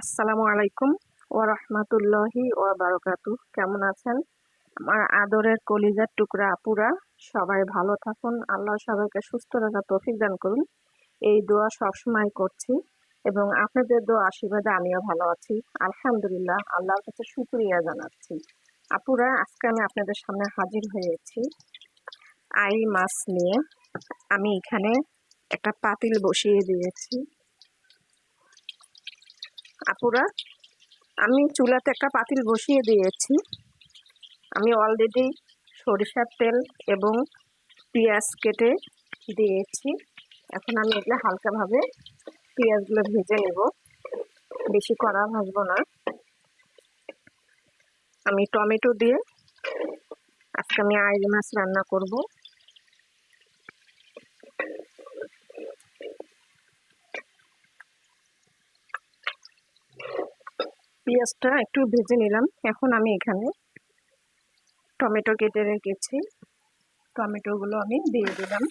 আসসালামু আলাইকুম ও রহমতুল্লাহি ও বারকাতু কেমন আছেন? আমার আদরের কলিজার টুকরা আপুরা, সবাই ভালো থাকুন। আল্লাহ সবাইকে সুস্থ রাখা তৌফিক দান করুন। এই দোয়া সবসময় করছি এবং আপনাদের দোয়া আশীর্বাদে আমিও ভালো আছি। আলহামদুলিল্লাহ, আল্লাহর কাছে শুক্রিয়া জানাচ্ছি। আপুরা, আজকে আমি আপনাদের সামনে হাজির হয়েছি আই মাছ নিয়ে। আমি এখানে একটা পাতিল বসিয়ে দিয়েছি। আপুরা, আমি চুলাতে একটা পাতিল বসিয়ে দিয়েছি। আমি অলরেডি সরিষার তেল এবং পেঁয়াজ কেটে দিয়েছি। এখন আমি এগুলো হালকাভাবে পেঁয়াজগুলো ভেজে নেব। বেশি কড়া ভাজবো না। আমি টমেটো দিয়ে আজকে আমি আইড় মাছ রান্না করব। পেঁয়াজটা একটু ভেজে নিলাম। এখন আমি এখানে টমেটো কেটে রেখেছি। টমেটোগুলো আমি দিয়ে দিলাম।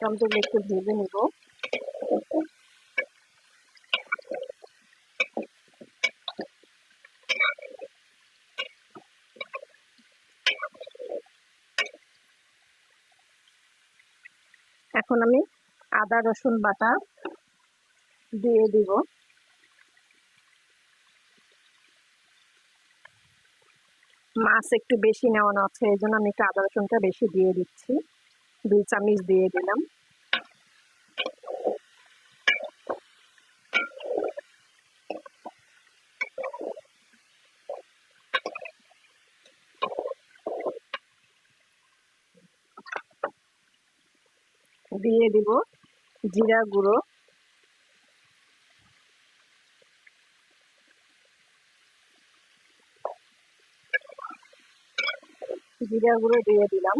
টমেটোগুলো একটু ভেজে নিব। এখন আমি আদা রসুন বাটা দিয়ে দিব। মাছ একটু বেশি নেওয়ানো আছে, এই জন্য আমি একটু আদা রসুনটা বেশি দিয়ে দিচ্ছি। দুই চামচ দিয়ে দিলাম। দিয়ে দিব জিরা গুঁড়ো। জিরা গুঁড়ো দিয়ে দিলাম।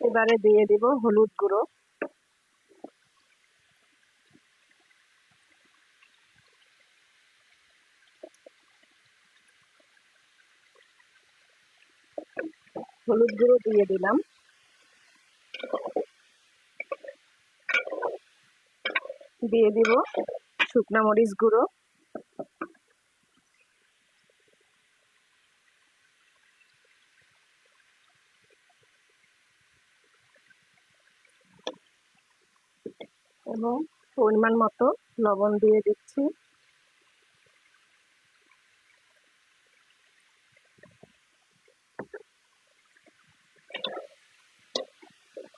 এবারে দিয়ে দিব হলুদ গুঁড়ো। হলুদ গুঁড়ো দিয়ে দিলাম। দিয়ে দিব শুকনা মরিচ গুঁড়ো। এবং পরিমাণ মতো লবণ দিয়ে দিচ্ছি।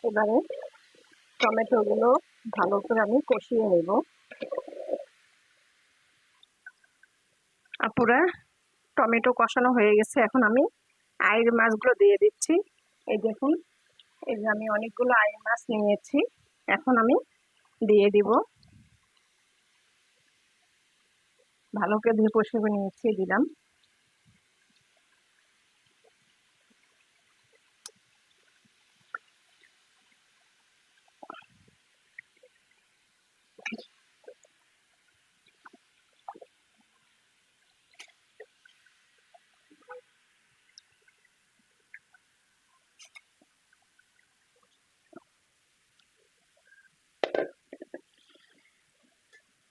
এবারে টমেটোগুলো ভালো করে আমি কষিয়ে নেব। আপুরা, টমেটো কষানো হয়ে গেছে। এখন আমি আয়ের মাছগুলো দিয়ে দিচ্ছি। এই দেখুন এই যে আমি অনেকগুলো আয়ের মাছ নিয়েছি। এখন আমি দিয়ে দিব। ভালো করে ধুয়ে পরিষ্কার নিয়েছি দিলাম।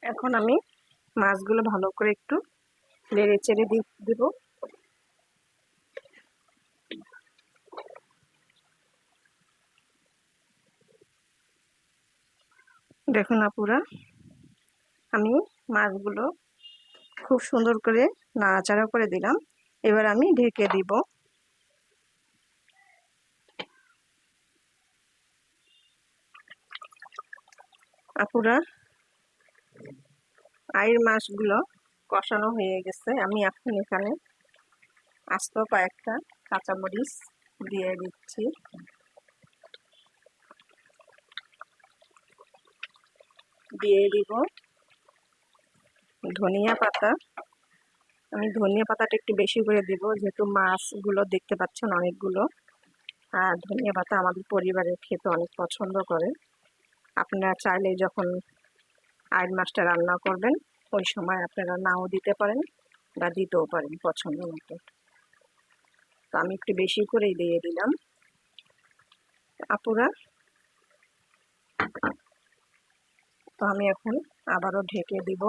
এখন আমি মাছগুলো ভালো করে একটু নেড়ে চেড়ে দিব। দেখুন আপুরা, আমি মাছগুলো খুব সুন্দর করে নাড়াচাড়া করে দিলাম। এবার আমি ঢেকে দিব। আপুরা আয়ের মাছগুলো কষানো হয়ে গেছে। আমি এখন এখানে আস্ত কয়েকটা কাঁচামরিচ দিয়ে দিচ্ছি। দিয়ে দিব ধনিয়া পাতা। আমি ধনিয়া পাতাটা একটু বেশি করে দিব, যেহেতু মাছগুলো দেখতে পাচ্ছেন অনেকগুলো। আর ধনিয়া পাতা আমাদের পরিবারের খেতে অনেক পছন্দ করে। আপনারা চাইলে যখন আইন মাছটা রান্না করবেন, ওই সময় আপনারা নাও দিতে পারেন বা দিতেও পারেন পছন্দ মতো। তো আমি একটু বেশি করেই দিয়ে দিলাম। আপুরা? তো আমি এখন আবারও ঢেকে দিব।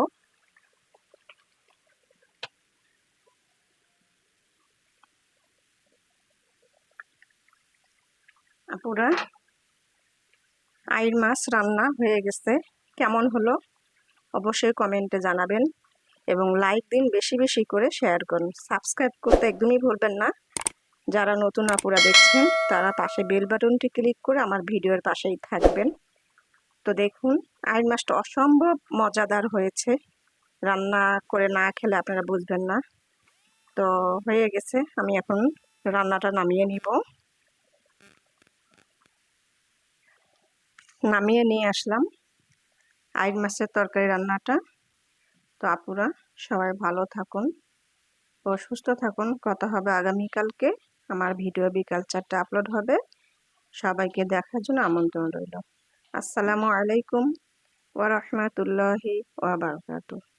আপুরা? আইর মাছ রান্না হয়ে গেছে। কেমন হলো? অবশ্যই কমেন্টে জানাবেন এবং লাইক দিন বেশি বেশি করে শেয়ার করুন। সাবস্ক্রাইব করতে একদমই ভুলবেন না। যারা নতুন আপুরা দেখছেন, তারা পাশে বেল বাটনটি ক্লিক করে আমার ভিডিওর পাশেই থাকবেন। তো দেখুন আইন মাছটা অসম্ভব মজাদার হয়েছে। রান্না করে না খেলে আপনারা বুঝবেন না। তো হয়ে গেছে, আমি এখন রান্নাটা নামিয়ে নিব। নামিয়ে নিয়ে আসলাম। আইন মাছের তরকারি রান্নাটা। তো আপুরা, সবাই ভালো থাকুন ও সুস্থ থাকুন। কথা হবে আগামীকালকে। আমার ভিডিও বিকাল চারটা আপলোড হবে। সবাইকে দেখার জন্য আমন্ত্রণ রইল। আসসালামু আলাইকুম ওয়া বারাকাতুহু।